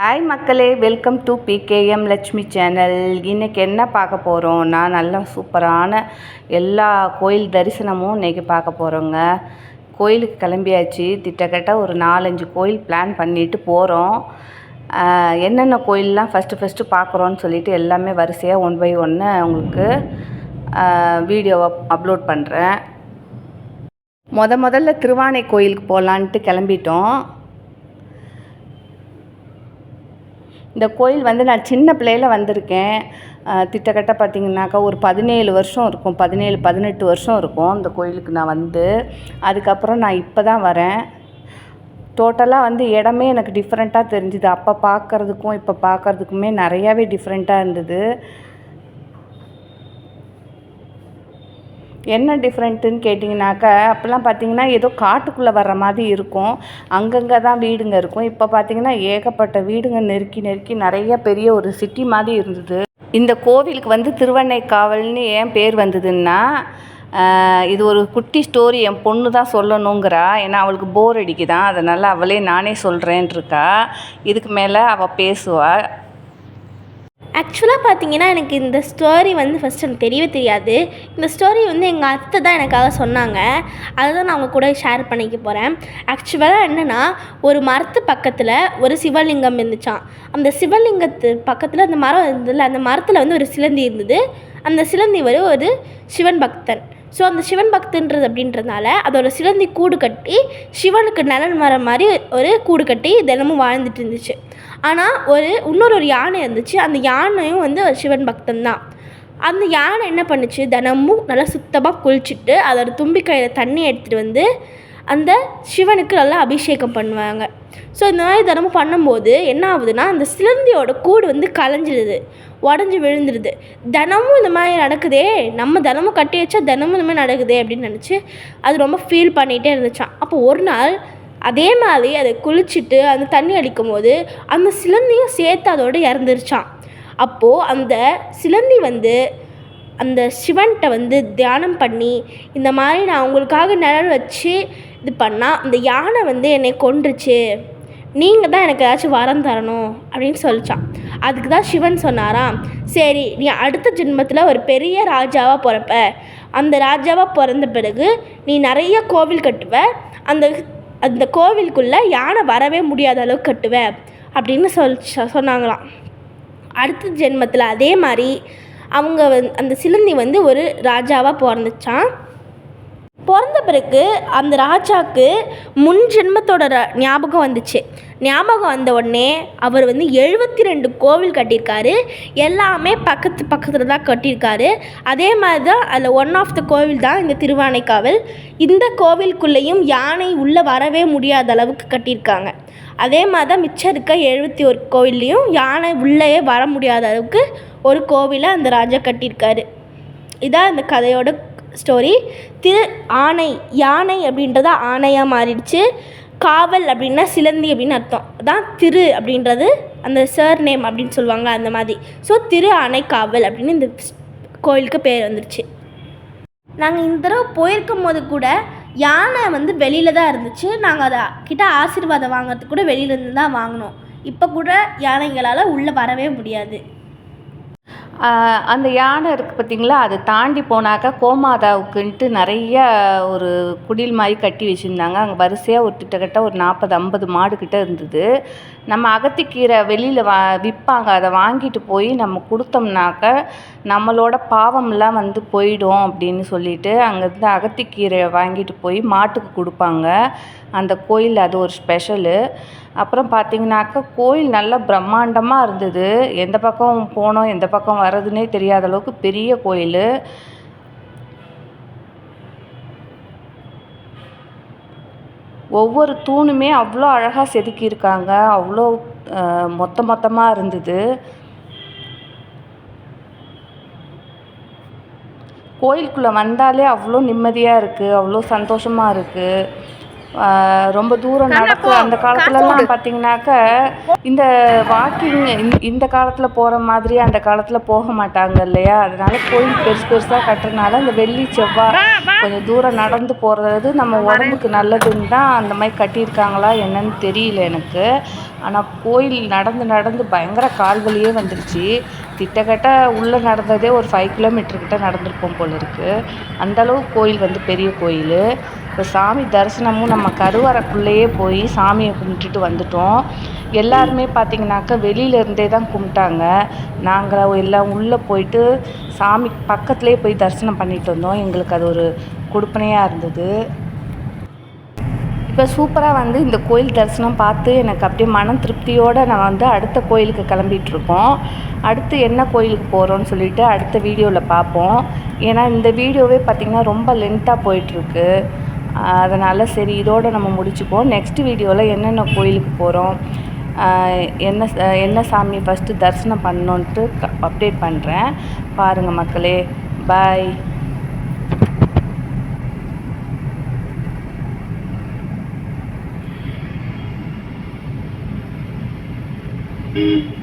Hi மக்களே welcome to PKM Lakshmi channel இன்றைக்கி என்ன பார்க்க போகிறோம் நான் நல்ல சூப்பரான எல்லா கோயில் தரிசனமும் இன்றைக்கி பார்க்க போகிறோங்க கோயிலுக்கு கிளம்பியாச்சு. திட்டக்கட்ட ஒரு நாலஞ்சு கோயில் பிளான் பண்ணிட்டு போகிறோம் என்னென்ன கோயிலெலாம் ஃபஸ்ட்டு ஃபஸ்ட்டு பார்க்குறோன்னு சொல்லிட்டு எல்லாமே வரிசையாக ஒன் பை ஒன்று உங்களுக்கு வீடியோவை அப்லோட் பண்ணுறேன் முத முதல்ல திருவானை கோயிலுக்கு போகலான்ட்டு கிளம்பிட்டோம். இந்த கோயில் வந்து நான் சின்ன பிள்ளையில வந்திருக்கேன். திட்டக்கட்ட பார்த்தீங்கன்னாக்கா ஒரு பதினேழு வருஷம் இருக்கும். பதினேழு பதினெட்டு வருஷம் இருக்கும் இந்த கோயிலுக்கு நான் வந்து. அதுக்கப்புறம் நான் இப்போ தான் வரேன் டோட்டலாக வந்து இடமே எனக்கு டிஃப்ரெண்ட்டாக தெரிஞ்சுது. அப்போ பார்க்குறதுக்கும் இப்போ பார்க்குறதுக்குமே நிறையாவே டிஃப்ரெண்ட்டாக இருந்தது. என்ன டிஃப்ரெண்ட்டுன்னு கேட்டிங்கனாக்கா அப்போல்லாம் பார்த்தீங்கன்னா ஏதோ காட்டுக்குள்ளே வர்ற மாதிரி இருக்கும். அங்கங்கே தான் வீடுங்க இருக்கும். இப்போ பார்த்தீங்கன்னா ஏகப்பட்ட வீடுங்க நெருக்கி நெருக்கி நிறைய பெரிய ஒரு சிட்டி மாதிரி இருந்தது. இந்த கோவிலுக்கு வந்து திருவண்ணைக்காவல்னு ஏன் பேர் வந்ததுன்னா இது ஒரு குட்டி ஸ்டோரி என் பொண்ணு தான் சொல்லணுங்கிறா. ஏன்னா அவளுக்கு போர் அடிக்குதான் அதனால் அவளே நானே சொல்கிறேன்ருக்கா இதுக்கு மேலே அவள் பேசுவாள் ஆக்சுவலாக பார்த்தீங்கன்னா எனக்கு இந்த ஸ்டோரி வந்து ஃபஸ்ட் எனக்கு தெரியவே தெரியாது. இந்த ஸ்டோரி வந்து எங்கள் அத்தை தான் எனக்காக சொன்னாங்க. அதை தான் நான் அவங்க கூட ஷேர் பண்ணிக்க போகிறேன் ஆக்சுவலாக என்னென்னா ஒரு மரத்து பக்கத்தில் ஒரு சிவலிங்கம் இருந்துச்சான் அந்த சிவலிங்கத்து பக்கத்தில் அந்த மரம் இருந்ததில்ல அந்த மரத்தில் வந்து ஒரு சிலந்தி இருந்தது. அந்த சிலந்தி வரும் ஒரு சிவன் பக்தன். ஸோ அந்த சிவன் பக்தன்றது அப்படின்றதுனால அதோட சிலந்தி கூடு கட்டி சிவனுக்கு நிழல் மரம் மாதிரி ஒரு கூடு கட்டி தினமும் வாழ்ந்துட்டு இருந்துச்சு. ஆனால் ஒரு இன்னொரு ஒரு யானை இருந்துச்சு அந்த யானையும் வந்து ஒரு சிவன் பக்தன் தான் அந்த யானை என்ன பண்ணுச்சு? தினமும் நல்லா சுத்தமாக குளிச்சுட்டு அதோட தும்பிக்கையில் தண்ணி எடுத்துகிட்டு வந்து அந்த சிவனுக்கு நல்லா அபிஷேகம் பண்ணுவாங்க. ஸோ இந்த மாதிரி தினமும் பண்ணும்போது என்ன ஆகுதுன்னா அந்த சிலந்தியோட கூடு வந்து கலைஞ்சிடுது உடஞ்சி விழுந்துடுது தினமும் இந்த மாதிரி நடக்குதே நம்ம தினமும் கட்டி வச்சா தினமும் இந்த மாதிரி நடக்குதே அப்படின்னு நினச்சி அது ரொம்ப ஃபீல் பண்ணிகிட்டே இருந்துச்சான் அப்போ ஒரு நாள் அதே மாதிரி அதை குளிச்சுட்டு அந்த தண்ணி அடிக்கும் போது அந்த சிலந்தியும் சேர்த்து அதோடு இறந்துருச்சான் அப்போது அந்த சிலந்தி வந்து அந்த சிவன்கிட்ட வந்து தியானம் பண்ணி இந்த மாதிரி நான் உங்களுக்காக நிழல் வச்சு இது பண்ணால் அந்த யானை வந்து என்னை கொன்றுச்சு. நீங்கள் தான் எனக்கு ஏதாச்சும் வரம் தரணும் அப்படின்னு சொல்லிச்சான். அதுக்கு தான் சிவன் சொன்னாராம் சரி நீ அடுத்த ஜென்மத்தில் ஒரு பெரிய ராஜாவாக பிறப்ப. அந்த ராஜாவாக பிறந்த பிறகு நீ நிறைய கோவில் கட்டுவ. அந்த அந்த கோவிலுக்குள்ளே யானை வரவே முடியாத அளவுக்கு கட்டுவ அப்படின்னு சொல் சொன்னாங்களாம். அடுத்த ஜென்மத்தில் அதே மாதிரி அவங்க வந் அந்த சிலந்தி வந்து ஒரு ராஜாவாக பிறந்துச்சான் பிறந்த பிறகு அந்த ராஜாவுக்கு முன் ஜென்மத்தோட ஞாபகம் வந்துச்சு. ஞாபகம் வந்த உடனே அவர் வந்து எழுபத்தி ரெண்டு கோவில் கட்டியிருக்காரு. எல்லாமே பக்கத்து பக்கத்தில் தான் கட்டியிருக்காரு. அதே மாதிரி தான் அதில் ஒன் ஆஃப் த கோவில் தான் இந்த திருவானைக்காவல். இந்த கோவிலுக்குள்ளேயும் யானை உள்ளே வரவே முடியாத அளவுக்கு கட்டியிருக்காங்க. அதே மாதிரி தான் மிச்சம் இருக்க எழுபத்தி ஒரு கோவில்லையும் யானை உள்ளேயே வர முடியாத அளவுக்கு ஒரு கோவிலை அந்த ராஜா கட்டியிருக்காரு. இதான் இந்த கதையோட ஸ்டோரி திரு ஆணை யானை அப்படின்றது ஆணையாக மாறிடுச்சு. காவல் அப்படின்னா சிலந்தி அப்படின்னு அர்த்தம். தான் திரு அப்படின்றது அந்த சர் நேம் அப்படின்னு சொல்லுவாங்க அந்த மாதிரி. ஸோ திரு ஆணை காவல் அப்படின்னு இந்த கோயிலுக்கு பேர் வந்துருச்சு. நாங்கள் இந்த தடவை போயிருக்கும் போது கூட யானை வந்து வெளியில் தான் இருந்துச்சு. நாங்கள் அதை கிட்ட ஆசீர்வாதம் வாங்குறதுக்கு கூட வெளியிலேருந்து தான் வாங்கினோம். இப்போ கூட யானைகளால் உள்ளே வரவே முடியாது. அந்த யானை இருக்குது பார்த்தீங்களா அதை தாண்டி போனாக்கா கோமாதாவுக்குன்ட்டு நிறைய ஒரு குடில் மாதிரி கட்டி வச்சுருந்தாங்க. அங்கே வரிசையாக ஒரு கிட்டத்தட்ட ஒரு நாற்பது ஐம்பது மாடு கிட்ட இருந்தது. நம்ம அகத்திக்கீரை வெளியில் வா விற்பாங்க அதை வாங்கிட்டு போய் நம்ம கொடுத்தோம்னாக்க நம்மளோட பாவம்லாம் வந்து போயிடும் அப்படின்னு சொல்லிட்டு அங்கேருந்து அகத்திக்கீரையை வாங்கிட்டு போய் மாட்டுக்கு கொடுப்பாங்க. அந்த கோயில் அது ஒரு ஸ்பெஷலு அப்புறம் பார்த்தீங்கன்னாக்கா கோயில் நல்லா பிரம்மாண்டமாக இருந்தது. எந்த பக்கம் போனோம் எந்த பக்கம் வர்றதுனே தெரியாத அளவுக்கு பெரிய கோயில். ஒவ்வொரு தூணுமே அவ்வளோ அழகாக செதுக்கியிருக்காங்க. அவ்வளோ மொத்த மொத்தமாக இருந்தது. கோயிலுக்குள்ளே வந்தாலே அவ்வளோ நிம்மதியாக இருக்குது அவ்வளோ சந்தோஷமாக இருக்குது ரொம்ப தூரம் நடக்க. அந்த காலத்துலலாம் பார்த்தீங்கன்னாக்க இந்த வாக்கிங் இந்த காலத்தில் போகிற மாதிரி அந்த காலத்தில் போக மாட்டாங்க இல்லையா? அதனால கோயில் பெருசு பெருசாக கட்டுறதுனால இந்த வெள்ளி செவ்வாய் கொஞ்சம் தூரம் நடந்து போகிறது நம்ம உடம்புக்கு நல்லதுன்னு தான் அந்த மாதிரி கட்டியிருக்காங்களா என்னன்னு தெரியல எனக்கு. ஆனால் கோயில் நடந்து நடந்து பயங்கர கால் வலியே வந்துருச்சு. கிட்டத்தட்ட உள்ளே நடந்ததே ஒரு ஃபைவ் கிலோமீட்டர் கிட்ட நடந்திருப்போம் போல இருக்குது அந்தளவு கோயில் வந்து பெரிய கோயில். இப்போ சாமி தரிசனமும் நம்ம கருவறைக்குள்ளேயே போய் சாமியை கும்பிட்டுட்டு வந்துட்டோம். எல்லாருமே பார்த்தீங்கன்னாக்கா வெளியில இருந்தே தான் கும்பிட்டாங்க. நாங்கள் எல்லாம் உள்ளே போயிட்டு சாமி பக்கத்துலேயே போய் தரிசனம் பண்ணிட்டு வந்தோம். எங்களுக்கு அது ஒரு கொடுப்பனையாக இருந்தது. இப்போ சூப்பராக வந்து இந்த கோயில் தரிசனம் பார்த்து எனக்கு அப்படியே மன திருப்தியோடு நான் வந்து அடுத்த கோயிலுக்கு கிளம்பிகிட்ருக்கோம் அடுத்து என்ன கோயிலுக்கு போகிறோன்னு சொல்லிட்டு அடுத்த வீடியோவில் பார்ப்போம். ஏன்னா இந்த வீடியோவே பார்த்திங்கன்னா ரொம்ப லென்த்தாக போயிட்டுருக்கு. அதனால் சரி இதோடு நம்ம முடிச்சுப்போம் நெக்ஸ்ட் வீடியோவில் என்னென்ன கோயிலுக்கு போகிறோம் என்ன என்ன சாமி ஃபஸ்ட்டு தரிசனம் பண்ணோன்ட்டு அப்டேட் பண்ணுறேன் பாருங்கள் மக்களே. பாய் Thank